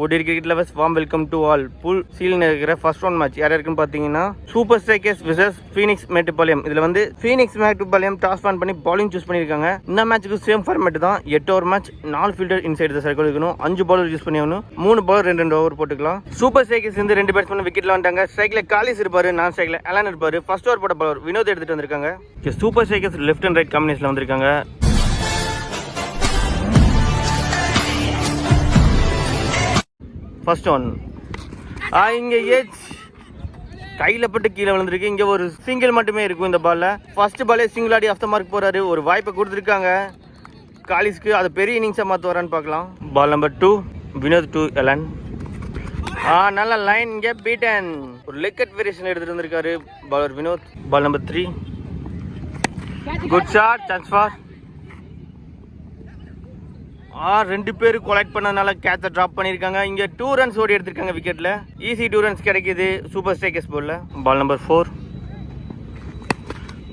ஓடி cricket lovers வாம் welcome to all புல் சீல் இருக்கிற ஃபர்ஸ்ட் ஒன் மேட்ச் யார் இருக்குன்னு பார்த்தீங்கன்னா super strikers versus Phoenix Mettupalayam இதில் வந்து ஃபீனிக்ஸ் மேட்டுப்பாளையம் டாஸ் பான் பண்ணி பாலிங் சூஸ் பண்ணியிருக்காங்க. இந்த மேட்ச்சுக்கு சேம் ஃபார்மேட் தான். எட்டு ஓவர் மேட்ச் நாலு ஃபீல்டர் இன்சைட் த சர்க்கிள் இருக்கணும். அஞ்சு பாலர் யூஸ் பண்ணியாகணும். மூணு பாலர் ரெண்டு ரெண்டு ஓவர் போட்டுக்கலாம். சூப்பர் ஸ்ட்ரைக்கர்ஸ் வந்து ரெண்டு பேட்ஸ்மேன் விக்கெட்ல வந்துட்டாங்க. ஸ்ட்ரைக்கில் காலிஸ் இருப்பாரு நான் ஸ்ட்ரைக்கில் அலான் இருப்பாரு. ஃபர்ஸ்ட் ஓவர் போட்ட பாலர் வினோத் எடுத்துட்டு வந்திருக்காங்க. Super strikers left and right காம்பினேஷனில் வந்திருக்காங்க. ஃபர்ஸ்ட் ஒன் ஆ இங்கே ஏஜ். கையில் பட்டு கீழே விழுந்திருக்கு. இங்கே ஒரு சிங்கிள் மட்டுமே இருக்கும் இந்த பாலில் ஃபர்ஸ்ட் பாலே single Aadi of the mark போகிறாரு ஒரு வாய்ப்பை கொடுத்துருக்காங்க. காலிஸ்க்கு அது பெரிய இன்னிங்ஸாக மாற்ற வரான்னு பார்க்கலாம். Ball number two Vinod to Elan uh நல்ல லைன் இங்கே பீட்டன் ஒரு லெக்கட் வேரியேஷன் எடுத்துகிட்டு வந்திருக்காரு bowler Vinod. Ball number three good shot chance for uh ரெண்டு பேர் கொலெக்ட் பண்ணனால கேட்சை ட்ராப் பண்ணியிருக்காங்க. இங்கே டூ ரன்ஸ் ஓடி எடுத்திருக்காங்க விக்கெட்டில் ஈஸி டூ ரன்ஸ் கிடைக்கிது. சூப்பர் ஸ்ட்ரைக்கர்ஸ் போலில் ball number four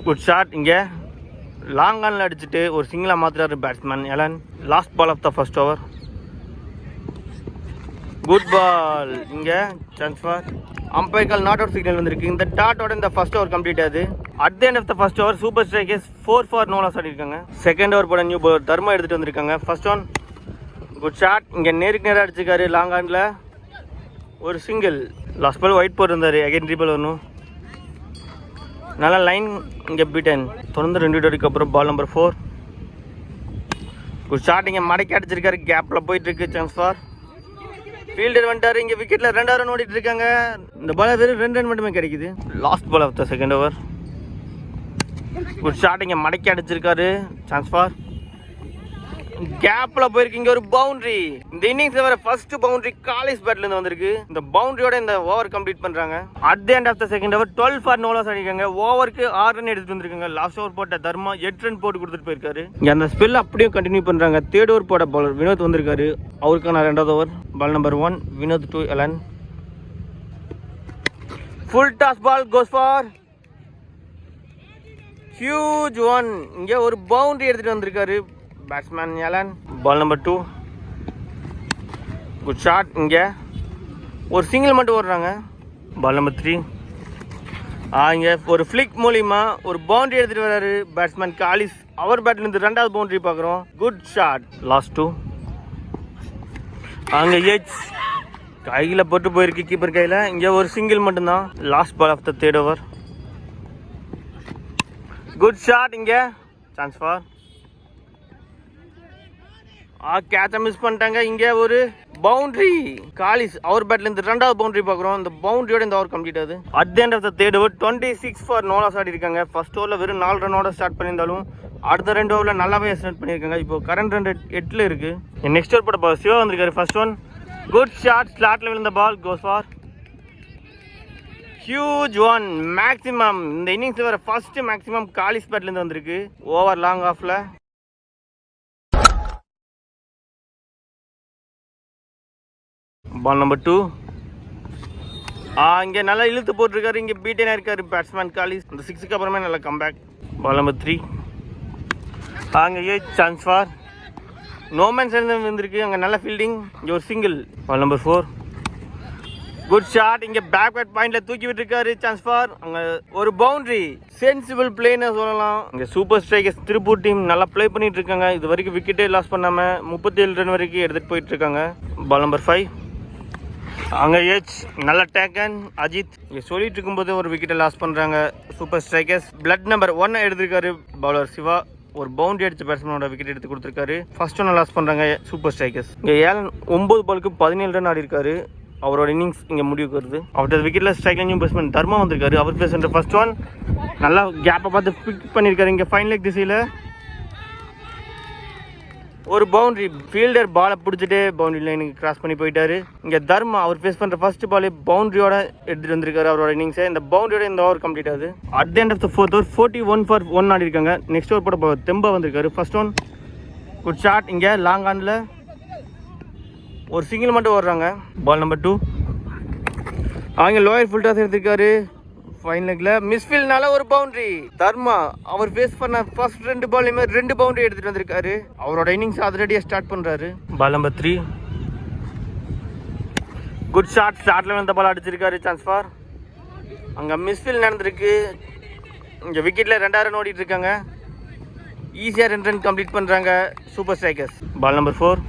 good shot இங்கே. லாங் ஆனில் அடிச்சுட்டு ஒரு சிங்கிளாக மாற்றுறாரு batsman Elan last ball of the first over good ball இங்கே சான்ஸ் ஃபார் அம்பைக்கால் நாட் அவுட் சிக்னல் வந்திருக்கு. இந்த டாட்டோட இந்த ஃபர்ஸ்ட் ஓவர் கம்ப்ளீட் ஆகுது. At the end of the first over super strikers four for no loss ஆடிருக்காங்க second over போட new bowler Dharma எடுத்துட்டு வந்திருக்காங்க. ஃபர்ஸ்ட் ஒன் குட் ஷாட் இங்கே நேருக்கு நேராக அடிச்சிருக்காரு லாங் ஆண்டில் ஒரு சிங்கிள் லாஸ்ட் பால் ஒயிட் போர் இருந்தார் அகைன் ரீபால் வரணும். நல்லா லைன் இங்கே பீட்டன் தொடர்ந்து ரெண்டு விக்கெட்டுக்கு அப்புறம் ball number four good shot இங்கே மடக்கி அடிச்சிருக்காரு. கேப்பில் போயிட்டுருக்கு சான்ஸ் ஃபார் ஃபீல்டர் வந்துட்டார். இங்கே விக்கெட்டில் ரெண்டாயிரம் ஓடிட்டு இருக்காங்க இந்த பால் வெறும் ரெண்டு ரன் மட்டுமே கிடைக்குது. Last ball of the second over good shot இங்கே மடக்கி அடிச்சிருக்காரு. சான்ஸ் ஃபார் கேப்ல போயிருக்கீங்க ஒரு பவுண்டரி இந்த இன்னிங்ஸ் வர ஃபர்ஸ்ட் பவுண்டரி காலேஜ் பேட்ல இருந்து வந்திருக்கு. இந்த பவுண்டரியோட இந்த ஓவர் கம்ப்ளீட் பண்றாங்க. At the end of the second over twelve for no loss அடிக்காங்க. ஓவருக்கு ஆறு ரன் எடுத்துட்டு வந்திருக்காங்க. லாஸ்ட் ஓவர் போட்ட தர்மா எட்டு ரன் போட்டு கொடுத்துட்டு போயிருக்காரு. இங்க அந்த ஸ்பெல் அப்படியே கண்டினியூ பண்றாங்க. தேர்ட் ஓவர் போட பாலர் வினோத் வந்திருக்காரு. அவருக்கான ரெண்டாவது over ball number one Vinod to Elan full toss ball goes for huge one இங்கே ஒரு பவுண்டரி எடுத்துகிட்டு வந்திருக்காரு. Batsman Elan ball number two good shot இங்கே. ஒரு சிங்கிள் மட்டும் ஓடுறாங்க. பால் நம்பர் த்ரீ இங்கே ஒரு ஃப்ளிக் மூலிமா ஒரு பவுண்டரி எடுத்துகிட்டு வர்றாரு பேட்ஸ்மேன் காலிஸ் அவர் பேட்லேருந்து ரெண்டாவது பவுண்டரி பார்க்குறோம். குட் ஷாட் லாஸ்ட் டூ அங்கே ஏச் கையில் போட்டு போயிருக்கு கீப்பர் கையில். இங்கே ஒரு சிங்கிள் மட்டும்தான். Last ball of the third over good shot இங்கே. சான்ஸ் ஃபார் ஆ கேட்சை மிஸ் பண்ணிட்டாங்க. இங்கே ஒரு பவுண்டரி காலிஸ் அவர் பேட்டில் இந்த ரெண்டாவது பவுண்டரி பார்க்குறோம். இந்த பவுண்டரியோட இந்த ஓவர் கம்ப்ளீட் ஆகுது. At the end of the third over twenty six for no loss ஆடி இருக்காங்க ஃபர்ஸ்ட் ஓவரில் வெறும் நாலு ரன்னோட ஸ்டார்ட் பண்ணியிருந்தாலும் அடுத்த ரெண்டு ஓவரில் நல்லாவே ஸ்டார்ட் பண்ணியிருக்காங்க. இப்போ கரண்ட் ரெண்டு எட்டில் இருக்குது நெக்ஸ்ட் ஓவர் போட சிவா வந்திருக்காரு. ஃபர்ஸ்ட் ஒன் குட் ஷாட் ஸ்லாட்டில் விழுந்த ball goes for huge one maximum இந்த இன்னிங்ஸ் வர ஃபர்ஸ்ட் மேக்ஸிமம் காலி ஸ்பேட்லேருந்து வந்திருக்கு. ஓவர் லாங் ஆஃபில் பால் நம்பர் டூ இங்கே நல்லா இழுத்து போட்டிருக்காரு. இங்கே பீட்டனாக இருக்காரு பேட்ஸ்மேன் காலிஸ் இந்த சிக்ஸுக்கு அப்புறமே நல்லா கம்பேக் பால் நம்பர் த்ரீ அங்கே ஏ சான்ஸ் ஃபார் நோமேன்ஸ் வந்திருக்கு. அங்கே நல்ல ஃபீல்டிங் இங்கே ஒரு single ball number four good shot இங்கே பேக் பாயிண்ட்ல தூக்கி விட்டுருக்காரு சான்ஸ் ஃபார் அங்கே ஒரு பவுண்டரி சென்சிபிள் பிளேன்னு சொல்லலாம். இங்கே சூப்பர் ஸ்ட்ரைக்கர்ஸ் திருப்பூர் டீம் நல்லா ப்ளே பண்ணிட்டு இருக்காங்க இது வரைக்கும் விக்கெட்டே லாஸ் பண்ணாம முப்பத்தி ஏழு ரன் வரைக்கும் எடுத்துட்டு போயிட்டு இருக்காங்க பால் நம்பர் ஃபைவ் அங்கே ஏச் நல்ல டேக்கன் அஜித் இங்கே சொல்லிட்டு இருக்கும்போது ஒரு விக்கெட்டை லாஸ் பண்ணுறாங்க super strikers blood number one எடுத்திருக்காரு பவுலர் சிவா. ஒரு பவுண்டரி அடிச்ச பேட்ஸ்மேனோட விக்கெட் எடுத்து கொடுத்துருக்காரு. ஃபர்ஸ்ட் ஒன்று லாஸ் பண்ணுறாங்க சூப்பர் ஸ்ட்ரைக்கர்ஸ் இங்கே ஏழன் ஒம்பது பாலுக்கு பதினேழு ரன் ஆடி இருக்காரு அவரோட இன்னிங்ஸ் இங்கே முடிவுக்கு வருது. அவர்கிட்ட விக்கெட்டில் ஸ்ட்ரைக்லையும் பேட்ஸ்மேன் தர்மா வந்திருக்காரு. அவர் பேசுகிற ஃபர்ஸ்ட் ஒன் நல்லா கேப்பை பார்த்து பிக் பண்ணியிருக்காரு இங்கே ஃபைன் லெக் திசையில். ஒரு பவுண்டரி ஃபீல்டர் பாலை பிடிச்சிட்டு பவுண்டரி லைனுக்கு கிராஸ் பண்ணி போயிட்டாரு. இங்கே தர்மா அவர் ஃபேஸ் பண்ணுற ஃபர்ஸ்ட் பாலே பவுண்டரியோட எடுத்துகிட்டு வந்திருக்காரு அவரோட இன்னிங்ஸை இந்த பவுண்டரியோட இந்த ஓவர் கம்ப்ளீட் ஆகுது. At the end of the fourth over forty one for one ஆடி இருக்காங்க நெக்ஸ்ட் ஓவர் போட தெம்பா வந்திருக்காரு. ஃபர்ஸ்ட் ஒன் குட் ஷாட் இங்கே லாங் ஆனில் ஒரு சிங்கிள் மட்டும் ஓடுறாங்க. பால் நம்பர் டூ அவங்க லோயர் ஃபுல் டாஸ் எடுத்திருக்காரு ஃபைன் லெக்ல மிஸ்ஃபீல்ட்னால ஒரு பவுண்டரி தர்மா அவர் ஃபேஸ் பண்ண ஃபர்ஸ்ட் ரெண்டு பால்லையுமே ரெண்டு பவுண்டரி எடுத்துட்டு வந்திருக்காரு. அவரோட இன்னிங்ஸ் அதிரடியாக ஸ்டார்ட் பண்ணுறாரு ball number three good shot ஸ்டார்ட்ல வந்த பால் அடிச்சிருக்காரு சான்ஸ் ஃபார் அங்கே மிஸ்ஃபில் நடந்திருக்கு. இங்கே விக்கெட்டில் ரெண்டாயிரம் ஓடிட்டு இருக்காங்க. ஈஸியாக ரெண்டு ரன் கம்ப்ளீட் பண்ணுறாங்க super strikers ball number four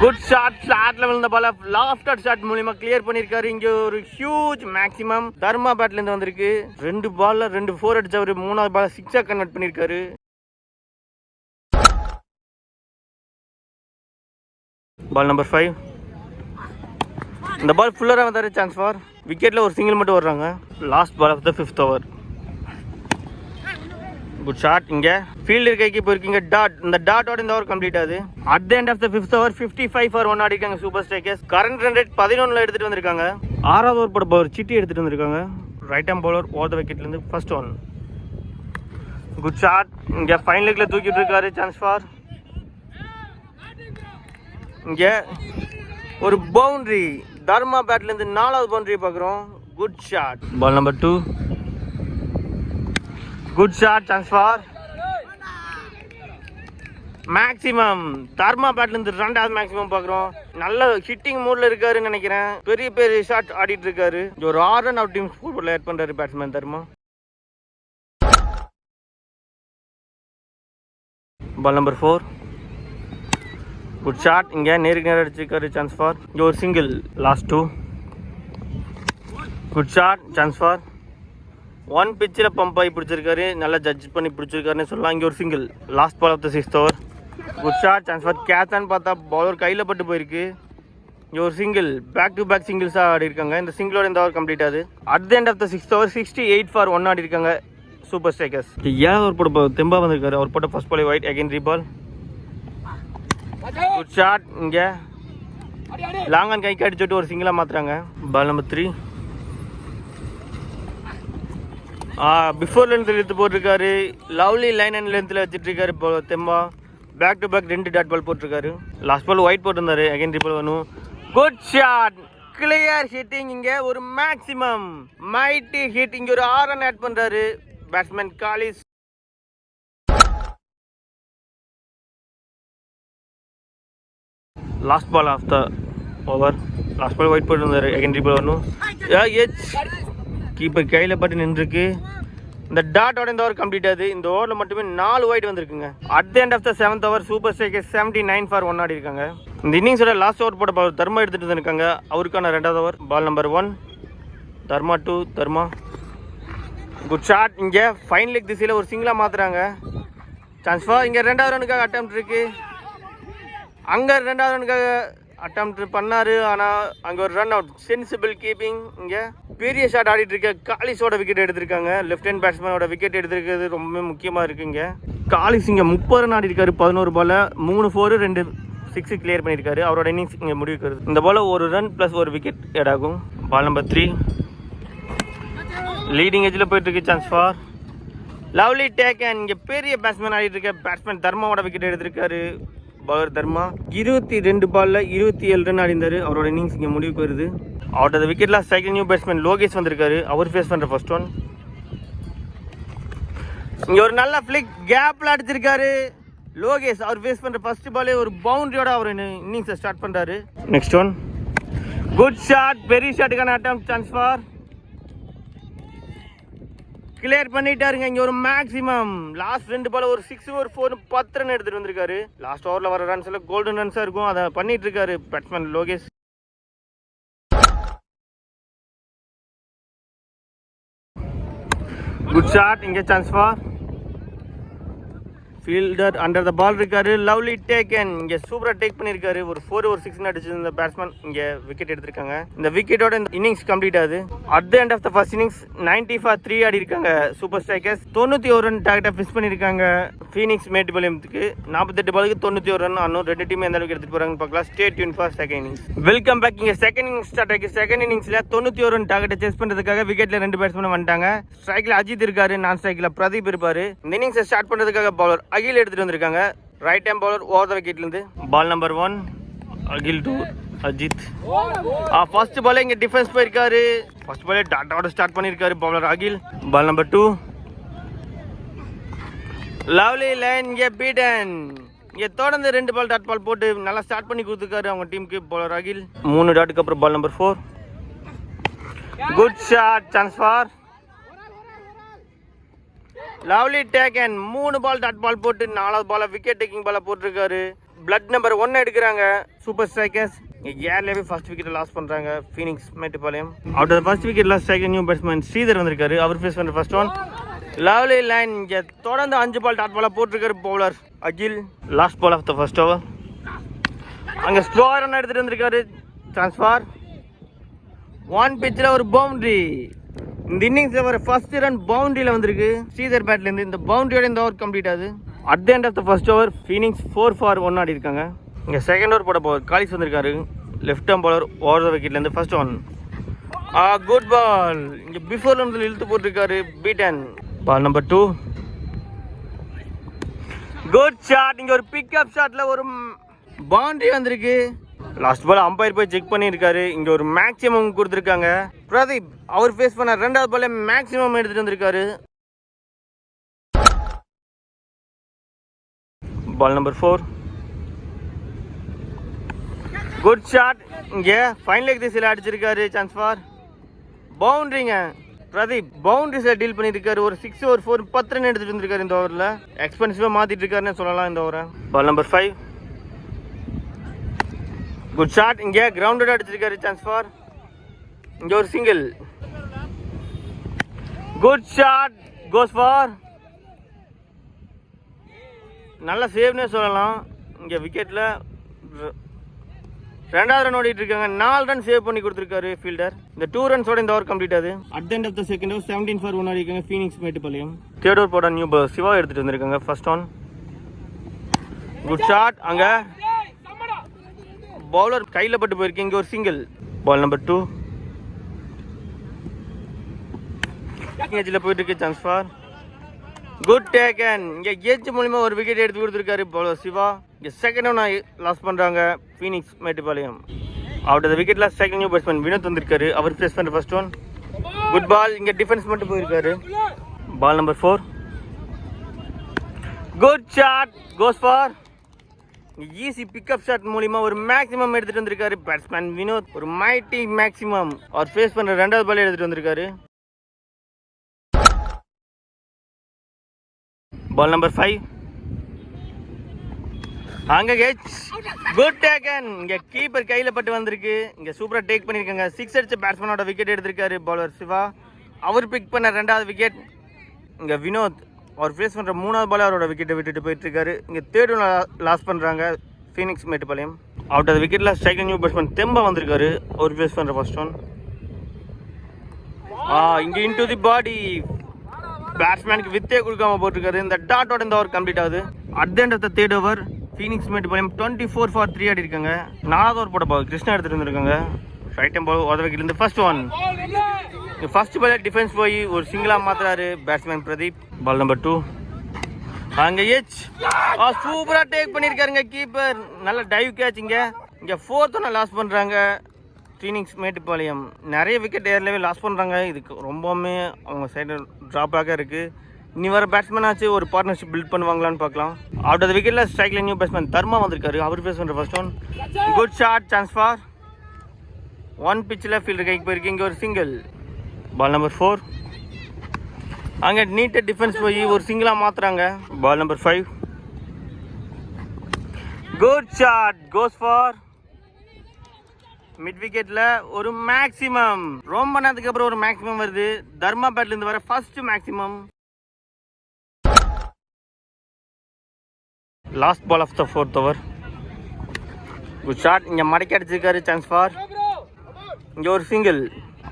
good shot ஷாட்ல விழுந்த பால லாஸ்டர் ஷாட் மூலியமா கிளியர் பண்ணியிருக்காரு இங்க ஒரு ஹியூஜ் மேக்ஸிமம் தர்மா பேட்ல இருந்து வந்திருக்கு. ரெண்டு பால்ல ரெண்டு ஃபோர் அடிச்ச மூணாவது பால சிக்ஸா கன்வெர்ட் பண்ணிருக்காரு. பால் நம்பர் ஃபைவ் இந்த பால் ஃபுல்லராக வந்தாரு சான்ஸ் ஃபார் விக்கெட்டில் ஒரு சிங்கிள் மட்டும் வர்றாங்க. Last ball of the fifth over good shot இங்கே ஃபீல்டர் கைக்கு போயிருக்கீங்க டாட் இந்த டாட்டோட இந்த ஓவர் கம்ப்ளீட் ஆகுது. At the end of the fifth over fifty five for one ஆடிருக்காங்க super strikers current run rate பதினொன்றில் எடுத்துகிட்டு வந்திருக்காங்க. ஆறாவது ஓவர் போட பவர் சிட்டி எடுத்துகிட்டு வந்திருக்காங்க. Right arm bowler over the விக்கெட்லேருந்து first one good shot இங்கே ஃபைன் லெக்கில் தூக்கிட்டு இருக்காரு சான்ஸ் ஃபார் இங்கே ஒரு பவுண்ட்ரி தர்மா பேட்லேருந்து நாலாவது பவுண்ட்ரி பார்க்குறோம். Good shot ball number two good shot chance for maximum Dharma பேட்லேருந்து ரெண்டாவது மேக்ஸிமம் பார்க்குறோம். நல்ல ஹிட்டிங் மூடில் இருக்காருன்னு நினைக்கிறேன். பெரிய பெரிய ஷாட் ஆடிட்டு இருக்காரு ஒரு ஆறு run out team score add பண்ணுறாரு batsman Dharma ball number four good shot இங்கே நேருக்கு நேரம் அடிச்சிருக்காரு சான்ஸ் ஃபார் இங்கே ஒரு single last two good shot chance for one பிச்சில் பம்ப் ஆகி பிடிச்சிருக்காரு. நல்லா ஜட்ஜ் பண்ணி பிடிச்சிருக்காருன்னு சொல்லலாம். இங்கே ஒரு single last ball of the sixth over good shot chance for கேட்சான்னு பார்த்தா பவுலர் கையில் பட்டு போயிருக்கு. இங்கே ஒரு சிங்கிள் பேக் டு பேக் சிங்கிள்ஸாக ஆடி இருக்காங்க இந்த சிங்கிளோட இந்த ஓவர் கம்ப்ளீட் ஆகுது. At the end of the sixth over sixty eight for one ஆடி இருக்காங்க சூப்பர் ஸ்ட்ரைக்கர்ஸ் ஏன் அவர் போட்ட தெம்பா வந்திருக்காரு. அவர் போட்ட first ball wide again reball good shot இங்கே. லாங் அண்ட் கைக்கு அடிச்சுட்டு ஒரு சிங்கிளாக மாற்றுறாங்க ball number three before length எடுத்து போட்டிருக்காரு. லவ்லி லைன் அண்ட் லென்த்தில் வச்சுட்ருக்காரு இப்போ தெம்பா. பேக் டு பேக் ரெண்டு டாட் பால் போட்டிருக்காரு. லாஸ்ட் பால் ஒயிட் போட்டிருந்தாரு. அகைன் ரிப்பல் வேணும் குட் ஷாட் கிளியர் ஹிட்டிங் இங்கே ஒரு மேக்ஸிமம் மைட்டி ஹிட் இங்கே ஒரு ஆர் ரன் ஆட் பண்ணுறாரு batsman Kallis last ball of the over last ball wide போட்டிருந்தாரு. அகைன் ரிப்பல் வரணும் எச் கீப்பர் கையில் பட்டு நின்றுருக்கு. இந்த டாட்டோட இந்த ஓவர் கம்ப்ளீட் ஆகுது இந்த ஓவரில் மட்டுமே நாலு ஒயிட் வந்திருக்குங்க. At the end of the seventh over super striker seventy nine for one ஆடி இருக்காங்க. இந்த இன்னிங்ஸோட லாஸ்ட் ஓவர் போட்ட பால் தர்மா எடுத்துகிட்டு வந்திருக்காங்க. அவருக்கான ரெண்டாவது over ball number one Dharma to Dharma. Good shot இங்கே ஃபைன் லெக் திசையில் ஒரு சிங்கிளாக மாற்றுறாங்க சான்ஸ் ஃபார் இங்கே ரெண்டாவது ரனுக்காக அட்டம் இருக்குது அங்கே ரெண்டாவது ரனுக்காக அட்டம் பண்ணாரு ஆனால் அங்கே ஒரு ரன் அவுட் சென்சிபிள் கீப்பிங் இங்கே. பெரிய ஷாட் ஆடிட்டு இருக்க காலிஸோட விக்கெட் எடுத்திருக்காங்க. லெஃப்ட் ஹேண்ட் பேட்ஸ்மேனோட விக்கெட் எடுத்திருக்கிறது ரொம்ப முக்கியமாக இருக்குங்க காலிஸ் இங்கே முப்பது ரன் ஆடி இருக்காரு பதினோரு பால மூணு ஃபோரு ரெண்டு சிக்ஸ் கிளியர் பண்ணியிருக்காரு அவரோட இன்னிங்ஸ் இங்கே முடிவுக்கிறது இந்த பால் ஒரு ரன் ப்ளஸ் ஒரு விக்கெட் ஏடாகும் பால் நம்பர் த்ரீ லீடிங் ஏஜில் போயிட்டு இருக்கு சான்ஸ் ஃபார் லவ்லி டேக்கன் இங்கே பெரிய பேட்ஸ்மேன் ஆடிட்டு இருக்க பேட்ஸ்மேன் தர்மாவோட விக்கெட் எடுத்திருக்காரு. பவர் தர்மா. இருபத்தி ரெண்டு பால்ல இருபத்தி ஏழு ரன் ஆடிந்தாரு அவரோட இன்னிங்ஸ் இங்கே முடிவுக்கு வருது அவரோட விக்கெட்ல செகண்ட் நியூ பேட்ஸ்மேன் லோகேஷ் வந்திருக்காரு. அவர் ஃபேஸ் பண்ற ஃபர்ஸ்ட் ஒன் இங்க ஒரு நல்ல ஃபிளிக் கேப்ல அடிச்சிருக்காரு. லோகேஷ் அவர் ஃபேஸ் பண்ற ஃபர்ஸ்ட் பாலே ஒரு பவுண்டரியோட அவர் இன்னிங்ஸை ஸ்டார்ட் பண்றாரு. நெக்ஸ்ட் ஒன் குட் ஷாட் பெரிய ஷாட்டுக்கான அட்டம் சான்ஸ் ஃபார் கிளியர் பண்ணிட்டாருங்க இங்க ஒரு மேக்ஸிமம் லாஸ்ட் ரெண்டு பால் ஒரு சிக்ஸ் ஒரு ஃபோர் பத்து ரன் எடுத்துட்டு வந்திருக்காரு. லாஸ்ட் ஓவர்ல வர ரன்ஸ் எல்லாம் கோல்டன் ரன்ஸா இருக்கும். அதை பண்ணிட்டு இருக்காரு பேட்ஸ்மேன் லோகேஷ். குட் ஷாட் இங்கே chance for fielder under the ball இருக்காரு. லவ்லி டேக்கன் இங்கே சூப்பராக டேக் பண்ணியிருக்காரு ஒரு ஃபோர் ஒரு சிக்ஸ் அடிச்சிருந்த பேட்ஸ்மேன் இங்கே விக்கெட் எடுத்திருக்காங்க. இந்த விக்கெட்டோட இந்த இன்னிங்ஸ் கம்ப்ளீட் ஆகுது. At the end of the first innings ninety for three ஆடி இருக்காங்க சூப்பர் ஸ்ட்ரைக்கர்ஸ் தொண்ணூற்றி ஒரு ரன் டார்கெட்டை ஃபிஸ் பண்ணியிருக்காங்க ஃபீனிக்ஸ் மேட்டுபாளையத்துக்கு நாற்பத்தெட்டு பாலுக்கு தொண்ணூற்றி ஒரு ரன் ஆனும் ரெண்டு டீம் எந்த அளவுக்கு எடுத்துகிட்டு போகிறாங்க பார்க்கலாம். Stay tuned for second innings welcome back இங்கே செகண்ட் இன்னிங்ஸ் ஸ்டார்ட் ஆகி செகண்ட் இன்னிங்ஸில் தொண்ணூற்றி ஒரு ரன் டார்கெட்டை செஸ் பண்ணுறதுக்காக விக்கெட்டில் ரெண்டு பேட்ஸ்மேன் வந்துட்டாங்க. ஸ்ட்ரைக்கில் அஜித் இருக்காரு. நான் ஸ்ட்ரைக்கில் பிரதீப் இருப்பார். இந்த இன்னிங்ஸை ஸ்டார்ட் பண்ணுறதுக்காக பவுலர் அகில் எடுத்துட்டு வந்திருக்காங்க. Right arm bowler over the விக்கெட்ல இருந்து. Ball number one Akhil to Ajith. First பாலே இங்க டிஃபென்ஸ் போயிருக்காரு. ஃபர்ஸ்ட் பாலே டாட்டாவோட ஸ்டார்ட் பண்ணிருக்காரு bowler Akhil. Ball number two lovely line இங்கே பீடன் இங்கே தொடர்ந்து ரெண்டு பால் டாட் பால் போட்டு நல்லா ஸ்டார்ட் பண்ணி கொடுத்துருக்காரு அவங்க டீமுக்கு பாலர் அகில். மூணு டாட்டுக்கு அப்புறம் ball number four good shot chance for lovely take and மூணு பால் டாட் பால் போட்டு நாலாவது பாலை விக்கெட் டேக்கிங் பாலை போட்டிருக்காரு. பிளட் நம்பர் ஒன் எடுக்கிறாங்க. சூப்பர் ஸ்ட்ரைக்கர்ஸ் ஏர்லேயே ஃபர்ஸ்ட் விக்கெட் லாஸ் பண்ணுறாங்க Phoenix Mettupalayam. Out first wicket loss striker new batsman Sridhar வந்திருக்காரு. அவர் ஃபேஸ் பண்ணுற ஃபர்ஸ்ட் ஒன் லவ்லி லைன் இங்கே தொடர்ந்து அஞ்சு பால் டாட் பாலாக போட்டிருக்காரு bowler Akhil last ball of the first over அங்கே ஸ்லோ ரன் எடுத்துகிட்டு வந்திருக்காரு. ட்ரான்ஸ்ஃபார் ஒன் பிச்சில் ஒரு பவுண்டரி இந்த இன்னிங்ஸில் வர ஃபர்ஸ்ட் ரன் பவுண்டரியில் வந்திருக்கு. ஸ்ரீதர் பேட்லேருந்து இந்த பவுண்டரியோட இந்த ஓவர் கம்ப்ளீட் ஆகுது. At the end of the first over Phoenix four for one ஆடி இருக்காங்க. இங்கே செகண்ட் ஓவர் போட போவார் காலிஸ் வந்திருக்காரு. Left arm bowler over the விக்கெட்லேருந்து first one ah good ball இங்கே பிஃபோர் வந்து இழுத்து போட்டிருக்காரு beaten ball number two good shot இங்கே ஒரு பிக்அப் ஷாட்டில் ஒரு பவுண்டரி வந்திருக்கு. லாஸ்ட் பால் அம்பையர் போய் செக் பண்ணியிருக்காரு. இங்கே ஒரு மேக்ஸிமம் கொடுத்துருக்காங்க. பிரதீப் அவர் ஃபேஸ் பண்ண ரெண்டாவது பால்ல மேக்ஸிமம் எடுத்துகிட்டு வந்திருக்காரு. Ball number four good shot இங்கே ஃபைனல் லெக் திசையில் அடிச்சிருக்காரு சான்ஸ் ஃபார் பவுண்ட்ரிங்க பிரதீப் பவுண்டரிஸில் டீல் பண்ணியிருக்காரு. ஒரு சிக்ஸ் ஒரு ஃபோர் பத்து ரன் எடுத்துகிட்டு வந்திருக்காரு இந்த ஓவரில் எக்ஸ்பென்சிவாக மாற்றிட்டு இருக்காருன்னு சொல்லலாம் இந்த ஓவரை ball number five good shot இங்கே கிரவுண்டட் அடிச்சிருக்காரு சான்ஸ் ஃபார் இங்கே ஒரு single good shot goes for நல்ல சேவ்னே சொல்லலாம். இங்கே விக்கெட்டில் ரெண்டாவது ரன் ஓடிட்டு இருக்காங்க. நாலு ரன் சேவ் பண்ணி கொடுத்துருக்காரு ஃபீல்டர் இந்த டூ ரன்ஸோட இந்த ஓவர் கம்ப்ளீட் ஆகுது. At end of the second over seventeen for one இருக்காங்க ஃபீனிக்ஸ் மேட்டுப்பாளையம் தேர்ட் ஓவர் போட நியூ சிவா எடுத்துட்டு வந்திருக்காங்க. ஃபர்ஸ்ட் ஒன் குட் ஷாட் அங்க. பவுலர் கையில் பட்டு போயிருக்கு. இங்கே ஒரு சிங்கிள் பால் நம்பர் டூ ஏஜில் போயிட்டு இருக்கு சான்ஸ் ஃபார் குட் டேக்கன் இங்கே ஏஜ் மூலிமா ஒரு விக்கெட் எடுத்து கொடுத்துருக்காரு பவுலர் சிவா. இங்கே செகண்ட் ஒன் லாஸ் பண்ணுறாங்க Phoenix Mettupalayam. Out of second new batsman Vinod வந்திருக்காரு. அவர் ஃபேஸ் பண்ணுற ஃபர்ஸ்ட் ஒன் குட் பால் இங்கே டிஃபென்ஸ் மட்டும் போயிருக்காரு. Ball number four good shot goes for easy pickup shot மூலியமா ஒரு மேக்ஸிமம் எடுத்துட்டு வந்திருக்காரு பேட்ஸ்மேன் வினோத். ஒரு மைட்டி மேக்ஸிமம் அவர் ஃபேஸ் பண்ற ரெண்டாவது பால் எடுத்துட்டு வந்திருக்காரு. பால் நம்பர் ஃபைவ் அங்க கேட்ச் குட் டேக்கன் இங்க கீப்பர் கையில பட்டு வந்திருக்கு. இங்க சூப்பரா டேக் பண்ணிருக்காங்க. சிக்ஸ் அடிச்ச பேட்ஸ்மேனோட விக்கெட் எடுத்திருக்காரு பவுலர் சிவா. அவர் பிக் பண்ண ரெண்டாவது விக்கெட் இங்க வினோத். அவர் ஃபேஸ் பண்ணுற மூணாவது பால் அவரோட விக்கெட்டை விட்டுட்டு போயிட்டு இருக்காரு இங்க தேர்ட் லாஸ் பண்ணுறாங்க ஃபீனிக்ஸ் மேட்டுப்பாளையம் அவுட் ஆஃப் விக்கெட்டில் ஸ்ட்ரைக்கர் நியூ பேட்ஸ்மேன் தெம்பா வந்திருக்காரு. அவர் ஃபேஸ் பண்ணுற ஃபர்ஸ்ட் ஒன் ஆ இங்க இன்டு தி பாடி பேட்ஸ்மேனுக்கு வித்தே கொடுக்காம போட்டிருக்காரு. இந்த டாட்டோட இந்த ஓவர் கம்ப்ளீட் ஆகுது. At the end of the third over Phoenix Mettupalayam twenty four for three ஆடி இருக்காங்க நாலாவது ஓவர் போட போகுது கிருஷ்ணா எடுத்துகிட்டு வந்திருக்காங்க. Right time ball உதவிக்கிலேருந்து first one first ball defence போய் ஒரு சிங்கிளாக மாத்துறாரு batsman Pradeep. Ball number two அங்க ஏச் ஆ சூப்பரா டேக் பண்ணிருக்காருங்க கீப்பர் நல்ல டைவ் கேட்ச் இங்க. இங்க ஃபோர்த் ஒன்று லாஸ் பண்றாங்க. ட்ரீனிங்ஸ் மேட்டுப்பாளையம். நிறைய விக்கெட் ஏர்லவே லாஸ் பண்றாங்க. இதுக்கு ரொம்பவுமே அவங்க சைடு ட்ராபேக்காக இருக்கு. இனி வர பேட்ஸ்மேன் ஆச்சு. ஒரு பார்ட்னர்ஷிப் பில்ட் பண்ணுவாங்களான்னு பார்க்கலாம். அவுட் ஆஃப் விக்கெட்ல ஸ்ட்ரைக்ல நியூ பேட்ஸ்மேன் தர்மா வந்திருக்காரு. அவர் பேஸ் பண்ற first one good shot chance for one பிச்சில் ஃபீல்டு கைக்கு போயிருக்கு. இங்கே ஒரு சிங்கிள் பால் நம்பர் ஃபோர் அங்கே நீட்டாக டிஃபென்ஸ் போய் ஒரு சிங்கிளாக மாற்றுறாங்க ball number five good shot goes for mid விக்கெட்டில் ஒரு மேக்ஸிமம் ரொம்ப நேரத்துக்கு அப்புறம் ஒரு மேக்ஸிமம் வருது. தர்மா பேட்லேருந்து வர first maximum last ball of the fourth over good shot இங்கே மடக்கி அடிச்சிருக்காரு சான்ஸ் ஃபார் இங்கே ஒரு single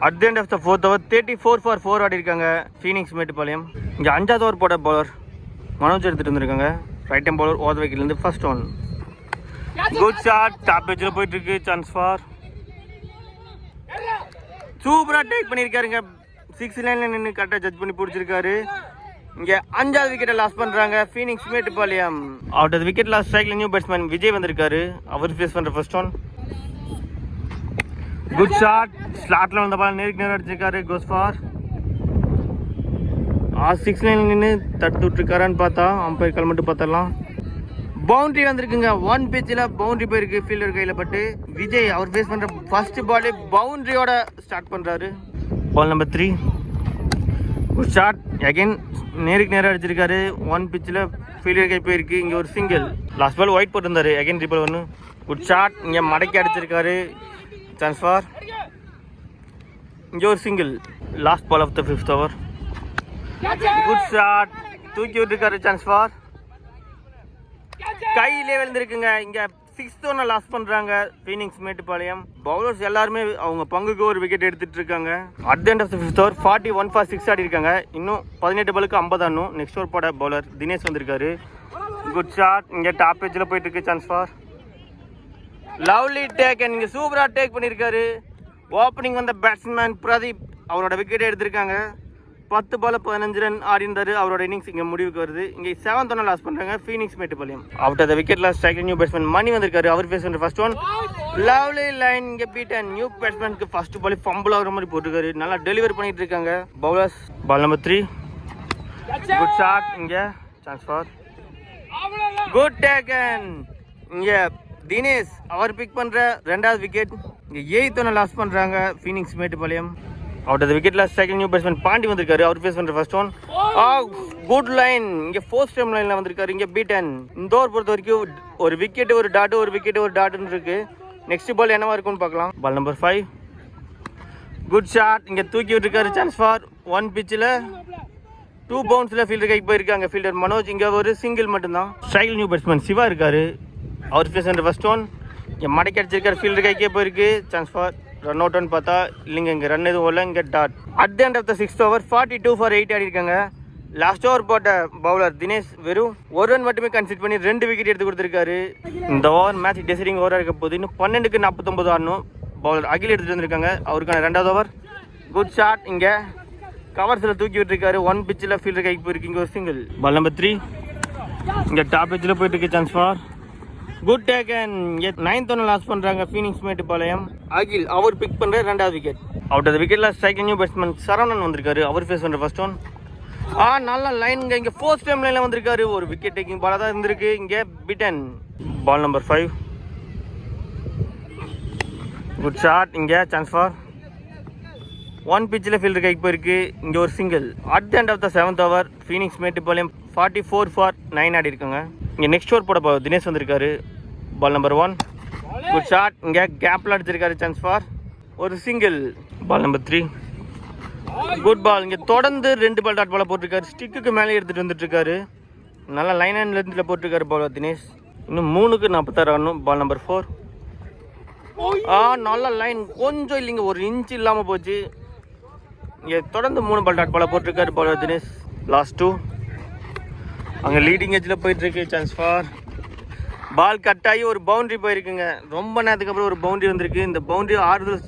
at end of the fourth over thirty four for four ஆடி இருக்காங்க ஃபீனிக்ஸ் மேட்டுப்பாளையம் இங்கே அஞ்சாவது ஓவர் போட பவுலர் மனோஜ் எடுத்துகிட்டு வந்திருக்காங்க. ரைட் டைம் பவுலர் ஓத வைக்கிலேருந்து first one good shot top பேஜில் போயிட்டுருக்கு சான்ஸ் ஃபார் சூப்பராக டேக் பண்ணியிருக்காருங்க சிக்ஸ் லைனில் நின்று கரெக்டாக ஜட்ஜ் பண்ணி பிடிச்சிருக்காரு. இங்கே அஞ்சாவது விக்கெட்டை லாஸ் பண்ணுறாங்க Phoenix Mettupalayam out of wicket loss ஸ்ட்ரைக்கில் நியூ பேட்ஸ்மேன் விஜய் வந்திருக்காரு. அவர் ஃபேஸ் பண்ணுற ஃபர்ஸ்ட் ஒன் குட் ஷாட் ஸ்லாட்ல வந்த பால் நேருக்கு நேரம் அடிச்சிருக்காரு கோஸ்பார் ஆ சிக்ஸ் லைன் நின்று தடுத்து விட்டுருக்காரான்னு பார்த்தா அம்பையர் கால் மட்டும் பார்த்தலாம் பவுண்டரி வந்திருக்குங்க. ஒன் பிச்சில் பவுண்டரி போயிருக்கு. ஃபீல்டர் கையில் பட்டு. விஜய் அவர் ஃபேஸ் பண்ணுற ஃபர்ஸ்ட் பாலே பவுண்டரியோட ஸ்டார்ட் பண்ணுறாரு பால் நம்பர் த்ரீ ஒரு ஷாட் அகைன் நேருக்கு நேராக அடிச்சிருக்காரு. ஒன் பிச்சில் ஃபீல்டர் கை போயிருக்கு. இங்கே ஒரு சிங்கிள் லாஸ்ட் பால் ஒயிட் போட்டிருந்தாரு. அகைன் ட்ரிபிள் ஒன்று குட் ஷாட் இங்கே மடக்கி அடிச்சிருக்காரு. சான்ஸ் ஃபார் இங்கே ஒரு single last ball of the fifth over good shot தூக்கி விட்டுருக்காரு சான்ஸ் ஃபார் கையிலே விழுந்திருக்குங்க. இங்கே சிக்ஸ்த் ஒன்று லாஸ் பண்ணுறாங்க ஃபீனிங்ஸ் மேட்டுப்பாளையம். பவுலர்ஸ் எல்லாருமே அவங்க பங்குக்கு ஒரு விக்கெட் எடுத்துகிட்டு இருக்காங்க. At the end of the fifth over forty one for six ஆடி இருக்காங்க. இன்னும் பதினெட்டு பாலுக்கு ஐம்பது ஆடணும் நெக்ஸ்ட் ஓவர் போட பவுலர் தினேஷ் வந்திருக்காரு. குட் ஷாட் இங்கே டாப் பேஜ்ல போயிட்டு இருக்கு chance for lovely take and சூப்பராக டேக் பண்ணியிருக்காரு ஓப்பனிங் வந்த பேட்ஸ்மேன் பிரதீப் அவரோட விக்கெட் எடுத்திருக்காங்க. பத்து பால் பதினஞ்சு ரன் ஆடிந்தார் அவரோட இன்னிங்ஸ் இங்கே முடிவுக்கு வருது. இங்கே செவன்த் ஒன்று லாஸ் பண்ணுறாங்க Phoenix Mettupalayam. Out of the விக்கெட்ல striker new batsman Mani வந்திருக்காரு. அவர் பேஸ் பண்ணுற ஃபர்ஸ்ட் ஒன் லவ்லி லைன் இங்கே பீட் அண்ட் நியூ பேட்ஸ்மேனுக்கு ஃபர்ஸ்ட் பால் ஃபம்பிள் ஆகிற மாதிரி போட்டிருக்காரு. நல்லா டெலிவரி பண்ணிட்டு இருக்காங்க. Bowlers ball number three good shot இங்கே சான்ஸ் ஃபார் குட் டேக்கன் இங்கே தினேஷ் அவர் பிக் பண்ணுற ரெண்டாவது விக்கெட் இங்கே எயித் ஒன்று லாஸ் பண்ணுறாங்க Phoenix Mettupalayam. Out wicket loss second new batsman Pandi வந்திருக்காரு. அவர் ஃபேஸ் பண்ணுற ஃபர்ஸ்ட் ஒன் ஆ குட் லைன் இங்கே ஃபோர்த் டைம் லைனில் வந்திருக்காரு. இங்கே பீட்டன் இந்த ஓவர் பொறுத்த வரைக்கும் ஒரு விக்கெட் ஒரு டாட் ஒரு விக்கெட் ஒரு டாட்னு இருக்கு. நெக்ஸ்ட் பால் என்னவா இருக்கும்னு பார்க்கலாம். Ball number five good shot இங்கே தூக்கி விட்டுருக்காரு சான்ஸ் ஃபார் ஒன் பிச்சில் டூ பவுன்ஸில் ஃபீல்டர் கைக்கு போயிருக்காங்க. ஃபீல்டர் மனோஜ். இங்கே ஒரு சிங்கிள் மட்டும்தான். ஸ்ட்ரைல் நியூ பேட்ஸ்மேன் சிவா இருக்காரு. அவர் ஃபேஸ் பண்ணுற ஃபர்ஸ்ட் ஒன் இங்கே மடக்கி அடிச்சிருக்கிற ஃபீல்டு கைக்கே போயிருக்கு. சான்ஸ் ஃபார் ரன் அவுட்னு பார்த்தா இல்லைங்க இங்கே ரன் எதுவும் இல்லை இங்கே dot at the end of the sixth over forty two for eight ஆடிருக்காங்க. Last over போட்ட பவுலர் தினேஷ் வெறும் ஒரு ரன் மட்டுமே கன்சிட் பண்ணி ரெண்டு விக்கெட் எடுத்து கொடுத்துருக்காரு. இந்த ஓவர் மேட்ச் டெசிடிங் ஓவராக இருக்க போது இன்னும் பன்னெண்டுக்கு நாற்பத்தொம்பது ஆடணும். பவுலர் அகில் எடுத்துட்டு வந்திருக்காங்க. அவருக்கான ரெண்டாவது ஓவர் குட் ஷாட் இங்கே கவர்ஸில் தூக்கி விட்டுருக்காரு. ஒன் பிச்சில் ஃபீல்டர் கைக்கு போயிருக்கு. இங்கே ஒரு சிங்கிள் பால் நம்பர் த்ரீ இங்கே டாப் பிச்சில் போயிட்டு இருக்கு chance for good take and ninth ஒன்று லாஸ் பண்ணுறாங்க ஃபீனிக்ஸ் மேட்டுப்பாளையம் அகில் அவர் பிக் பண்ணுற ரெண்டாவது விக்கெட் அவுட் ஆஃப் விக்கெட்டில் ஸ்ட்ரைக் நியூ பேட்ஸ்மேன் சரவணன் வந்திருக்காரு. அவர் ஃபேஸ் பண்ணுற ஃபர்ஸ்ட் ஒன் ஆ நல்ல லைனுங்க இங்கே ஃபோர்த் டைம் லைனில் வந்திருக்காரு. ஒரு விக்கெட் டேக்கிங் பாலாக தான் இருந்திருக்கு. இங்கே Pittan ball number five good shot இங்கே சான்ஸ் ஃபார் ஒன் பிச்சில் ஃபீல்டு கைக்கு போயிருக்கு. இங்கே ஒரு single at the end of the seventh over Phoenix Mettupalayam forty four for nine ஆடி இருக்காங்க. இங்கே நெக்ஸ்ட் ஓவர் போட போ- தினேஷ் வந்திருக்காரு. Ball number one good shot இங்கே கேப்பில் அடிச்சிருக்காரு சான்ஸ் ஃபார் ஒரு single ball number three good ball இங்கே தொடர்ந்து ரெண்டு பால் டாட் பால் போட்டிருக்காரு. ஸ்டிக்குக்கு மேலே எடுத்துகிட்டு வந்துட்டுருக்காரு. நல்லா லைன் அண்ட் லென்த்தில் போட்டிருக்காரு பால் தினேஷ். இன்னும் மூணுக்கு நாற்பத்தாறு ஆடணும் பால் நம்பர் ஃபோர் ஆ நல்ல லைன் கொஞ்சம் இல்லைங்க ஒரு இன்ச் இல்லாமல் போச்சு. இங்கே தொடர்ந்து மூணு பால் டாட் பால் போட்டிருக்காரு பால் தினேஷ். லாஸ்ட் டூ அங்கே லீடிங் எஜ்ஜில் போயிட்டுருக்கு சான்ஸ் ஃபார் பால் கட் ஆகி ஒரு பவுண்ட்ரி போயிருக்குங்க. ரொம்ப நேரத்துக்கு அப்புறம் ஒரு பவுண்டரி வந்திருக்கு. இந்த பவுண்டரி ஆறுதல்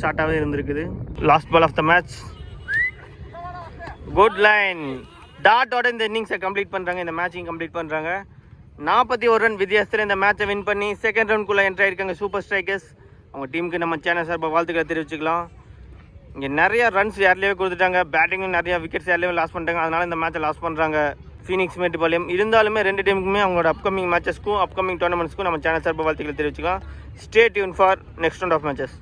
ஷார்ட்டாகவே இருந்திருக்குது. Last ball of the match good line டாட்டோட இந்த இன்னிங்ஸை கம்ப்ளீட் பண்ணுறாங்க இந்த மேட்சையும் கம்ப்ளீட் பண்ணுறாங்க நாற்பத்தி ஒரு ரன் வித்தியாசத்தில் இந்த மேட்சை வின் பண்ணி செகண்ட் ரவுண்ட்குள்ளே என்ட்ரி ஆயிருக்காங்க சூப்பர் ஸ்ட்ரைக்கர்ஸ் அவங்க டீமுக்கு நம்ம சேனல் சார்பாக வாழ்த்துக்களை தெரிவிச்சுக்கலாம். இங்கே நிறைய ரன்ஸ் யார்லேயே கொடுத்துட்டாங்க. பேட்டிங்கும் நிறையா விக்கெட்ஸ் யார்லேயும் லாஸ் பண்ணிட்டாங்க. அதனால் இந்த மேட்சை லாஸ் பண்ணுறாங்க ஃபீனிக்ஸ் மேட்டுப்பாளையம் இருந்தாலுமே ரெண்டு டீமுக்குமே அவங்களோட அப்கமிங் மேட்சஸ்க்கும் அப்கமிங் டோர்னமெண்ட்ஸ்க்கும் நம்ம சேனல் சார்பாக வாழ்த்துக்களை தெரிவிச்சுக்கலாம். Stay tune for next round of matches